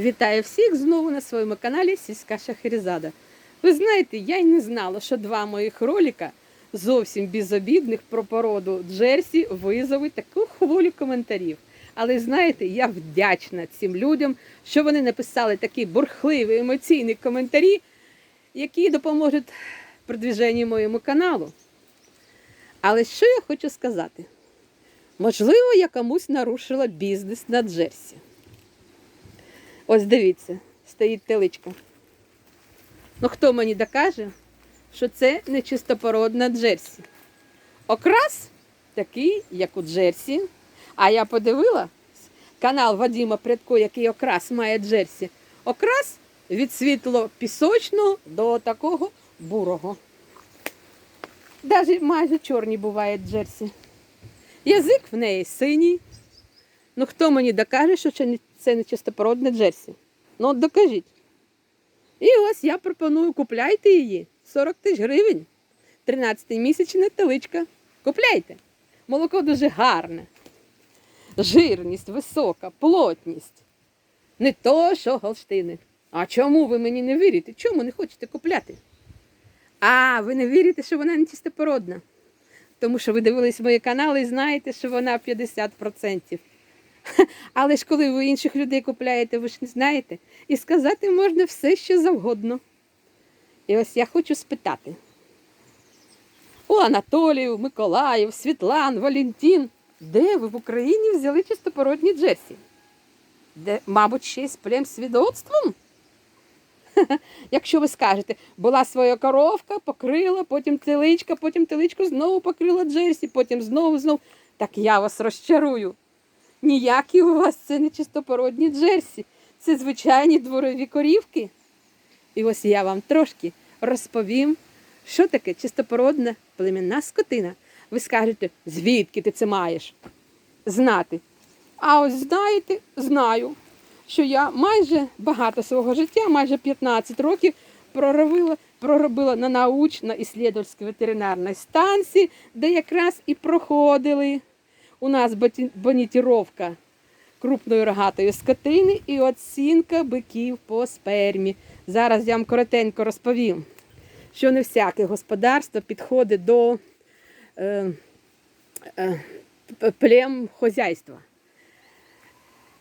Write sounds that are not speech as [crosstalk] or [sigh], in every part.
Вітаю всіх знову на своєму каналі Сільська Шахерезада. Ви знаєте, я й не знала, що два моїх ролика зовсім безобідних про породу Джерсі визовуть таку хвилю коментарів. Але знаєте, я вдячна цим людям, що вони написали такі бурхливі емоційні коментарі, які допоможуть продвіженню моєму каналу. Але що я хочу сказати? Можливо, я комусь нарушила бізнес на Джерсі. Ось дивіться, стоїть теличка. Ну хто мені докаже, що це не чистопородна Джерсі? Окрас такий, як у Джерсі. А я подивила канал Вадима Прядко, який окрас має Джерсі. Окрас від світло пісочного до такого бурого. Навіть майже чорні буває Джерсі. Язик в неї синій. Ну хто мені докаже, що це не- чистопородне Джерсі? Ну от докажіть. І ось я пропоную, купляйте її. 40 тисяч гривень. 13 місячна теличка. Купляйте. Молоко дуже гарне. Жирність висока, плотність. Не то, що голштини. А чому ви мені не вірите? Чому не хочете купляти? А, ви не вірите, що вона не чистопородна. Тому що ви дивились мої канали і знаєте, що вона 50%. [laughs] Але ж коли ви інших людей купляєте, ви ж не знаєте. І сказати можна все, що завгодно. І ось я хочу спитати. У Анатолію, Миколаїв, Світлан, Валентин, де ви в Україні взяли чистопородні Джерсі? Де, мабуть, ще й з плем свідоцтвом? [laughs] Якщо ви скажете, була своя коровка, покрила, потім теличка, потім теличку знову покрила Джерсі, потім знову знову. Так я вас розчарую. Ніякі у вас це не чистопородні Джерсі. Це звичайні дворові корівки. І ось я вам трошки розповім, що таке чистопородна племінна скотина. Ви скажете, звідки ти це маєш знати? А ось знаєте, знаю, що я майже багато свого життя, майже 15 років проробила, проробила на научно-іслідовській ветеринарній станції, де якраз і проходили у нас бонітіровка крупної рогатої скотини і оцінка биків по спермі. Зараз я вам коротенько розповім, що не всяке господарство підходить до е, е, плем хозяйства.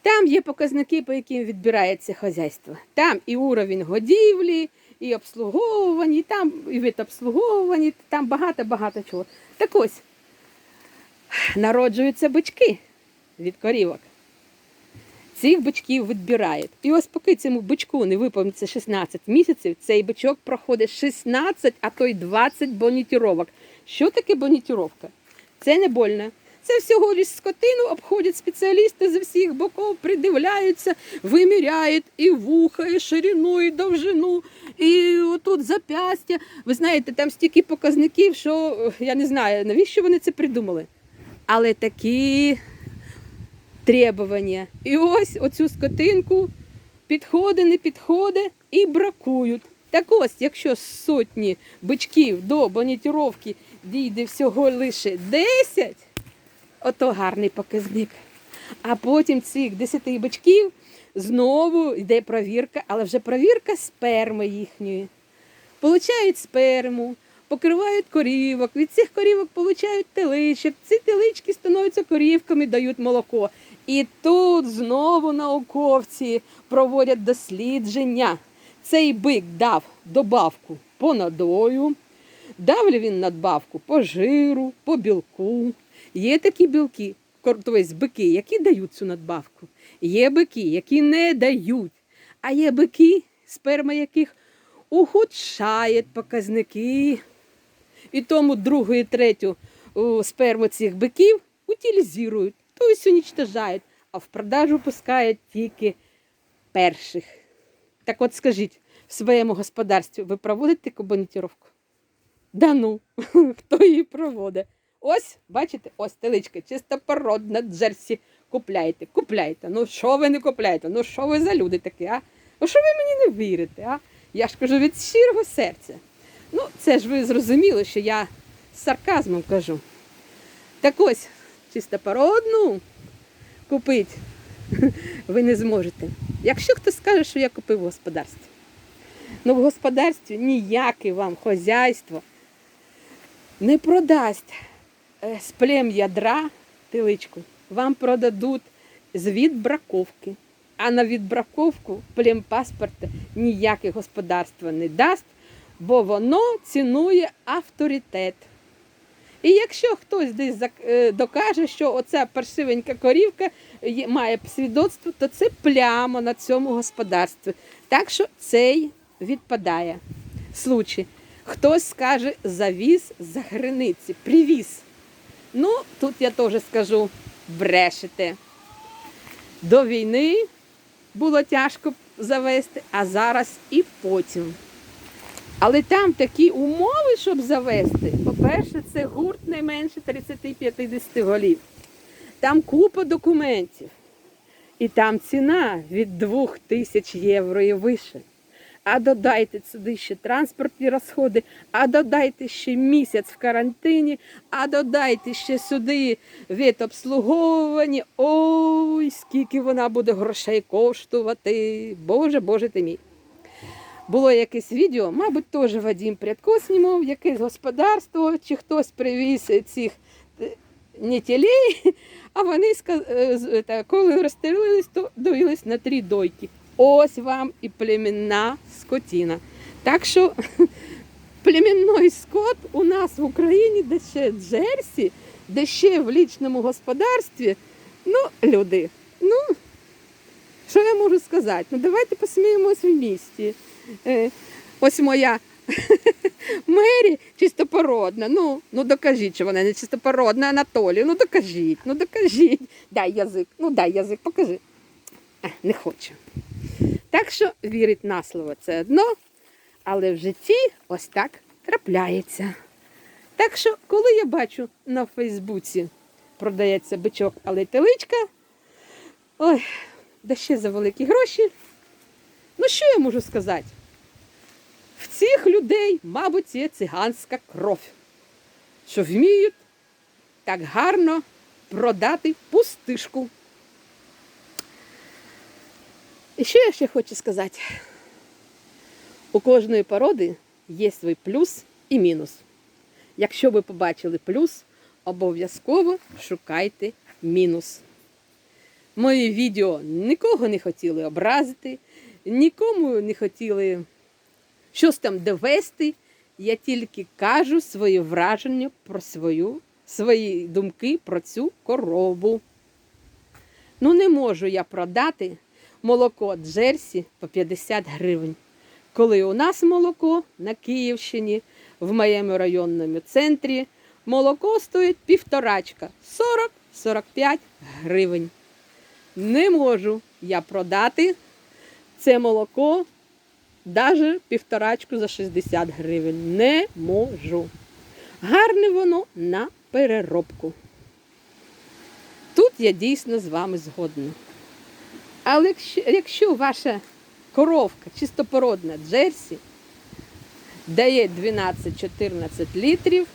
Там є показники, по яким відбирається хазяйство. Там і уровень годівлі, і обслуговування, і там і вид обслуговування, там багато-багато чого. Так ось, народжуються бички від корівок. Цих бичків відбирають. І ось поки цьому бичку не виповниться 16 місяців, цей бичок проходить 16, а то й 20 бонітіровок. Що таке бонітіровка? Це не больно. Це всього лиш скотину обходять спеціалісти з всіх боків, придивляються, виміряють і вуха, і ширину, і довжину, і отут запястя. Ви знаєте, там стільки показників, що е, я не знаю, навіщо вони це придумали. Але такі требування. І ось оцю скотинку підходи, не підходи і бракують. Так ось, якщо з сотні бичків до бонітіровки дійде всього лише 10, ото гарний показник. А потім цих 10 бичків знову йде провірка, але вже провірка сперми їхньої. Получають сперму, покривають корівок, від цих корівок получають теличок, ці телички становляться корівками, дають молоко. І тут знову науковці проводять дослідження. Цей бик дав добавку по надою, дав ли він надбавку по жиру, по білку. Є такі білки, тобто бики, які дають цю надбавку. Є бики, які не дають. А є бики, сперма яких ухудшає показники. І тому другу і третю сперму цих биків утилізують, тобто уничтожають, а в продажу пускають тільки перших. Так от скажіть, в своєму господарстві ви проводите кабанітіровку? Да ну, [laughs] хто її проводить? Ось, бачите, ось теличка, чистопородна джерсі. Купляйте, купляйте. Ну що ви не купляєте? Ну що ви за люди такі, а? Ну що ви мені не вірите, а? Я ж кажу від щирого серця. Ну, це ж ви зрозуміли, що я з сарказмом кажу. Так ось, чистопородну купить [laughs] ви не зможете. Якщо хтось скаже, що я купив в господарстві. Ну, в господарстві ніяке вам хазяйство не продасть е, з плем ядра тиличку. Вам продадуть з відбраковки. А на відбраковку плем паспорта ніяке господарство не дасть, бо воно цінує авторитет. І якщо хтось десь е, докаже, що оця паршивенька корівка має свідоцтво, то це пляма на цьому господарстві. Так що цей відпадає. Случай. Хтось скаже, завіз за границі, привіз. Ну, тут я теж скажу, брешете. До війни було тяжко завести, а зараз і потім. Але там такі умови, щоб завести. По-перше, це гурт не менше 30-50 голів. Там купа документів. І там ціна від 2 тисяч євро і вище. А додайте сюди ще транспортні розходи, а додайте ще місяць в карантині, а додайте ще сюди від обслуговування. Ой, скільки вона буде грошей коштувати. Боже, Боже ти мій. Було якесь відео, мабуть, теж Вадим Прядко знімав, якесь господарство, чи хтось привіз цих е, не [laughs] а вони е, коли розстрілились, то доїлись на три дойки. Ось вам і племінна скотіна. Так що [laughs] племінний скот у нас в Україні, де ще Джерсі, де ще в лічному господарстві, ну, люди, ну, що я можу сказати? Ну, давайте посміємось в місті. Е, ось моя [laughs] Мері чистопородна. Ну, ну докажіть, що вона не чистопородна, Анатолій. Ну докажіть, ну докажіть. Дай язик, ну дай язик, покажи. Е, не хочу. Так що вірить на слово це одно, але в житті ось так трапляється. Так що, коли я бачу на Фейсбуці продається бичок, але теличка, ой, да ще за великі гроші. Ну що я можу сказати? Людей, мабуть, є циганська кров, що вміють так гарно продати пустишку. І що я ще хочу сказати? У кожної породи є свій плюс і мінус. Якщо ви побачили плюс, обов'язково шукайте мінус. Мої відео нікого не хотіли образити, нікому не хотіли щось там довести. Я тільки кажу свої враження про свою, свої думки про цю корову. Ну, не можу я продати молоко Джерсі по 50 гривень. Коли у нас молоко на Київщині, в моєму районному центрі, молоко стоїть півторачка 40-45 гривень. Не можу я продати це молоко навіть півторачку за 60 гривень. Не можу. Гарне воно на переробку. Тут я дійсно з вами згодна. Але якщо, якщо ваша коровка чистопородна Джерсі дає 12-14 літрів,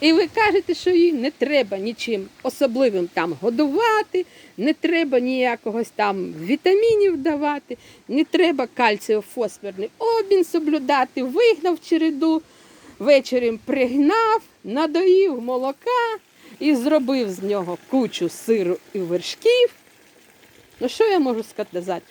і ви кажете, що їй не треба нічим особливим там годувати, не треба ніякогось там вітамінів давати, не треба кальціо-фосфорний обмін соблюдати, вигнав череду, вечором пригнав, надоїв молока і зробив з нього кучу сиру і вершків. Ну що я можу сказати?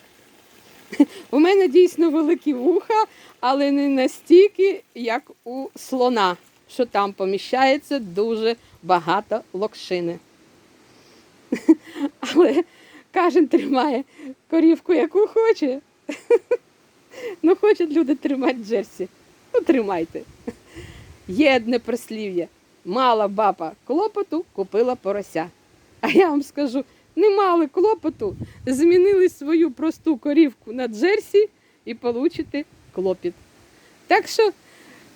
[laughs] У мене дійсно великі вуха, але не настільки, як у слона, що там поміщається дуже багато локшини. [laughs] Але кожен тримає корівку, яку хоче. [laughs] Ну, хочуть люди тримати джерсі. Ну, тримайте. Є одне прислів'я. Мала баба клопоту, купила порося. А я вам скажу, не мали клопоту, змінили свою просту корівку на джерсі і получите клопіт. Так що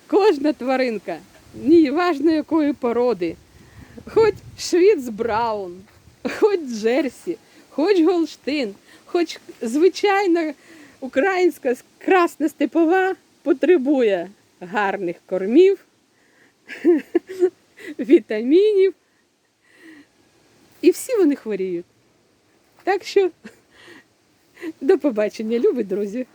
кожна тваринка, ні важно якої породи, хоч швіц Браун, хоч Джерсі, хоч Голштин, хоч звичайна українська красна степова потребує гарних кормів, [laughs] вітамінів. І всі вони хворіють. Так що до побачення, любі друзі.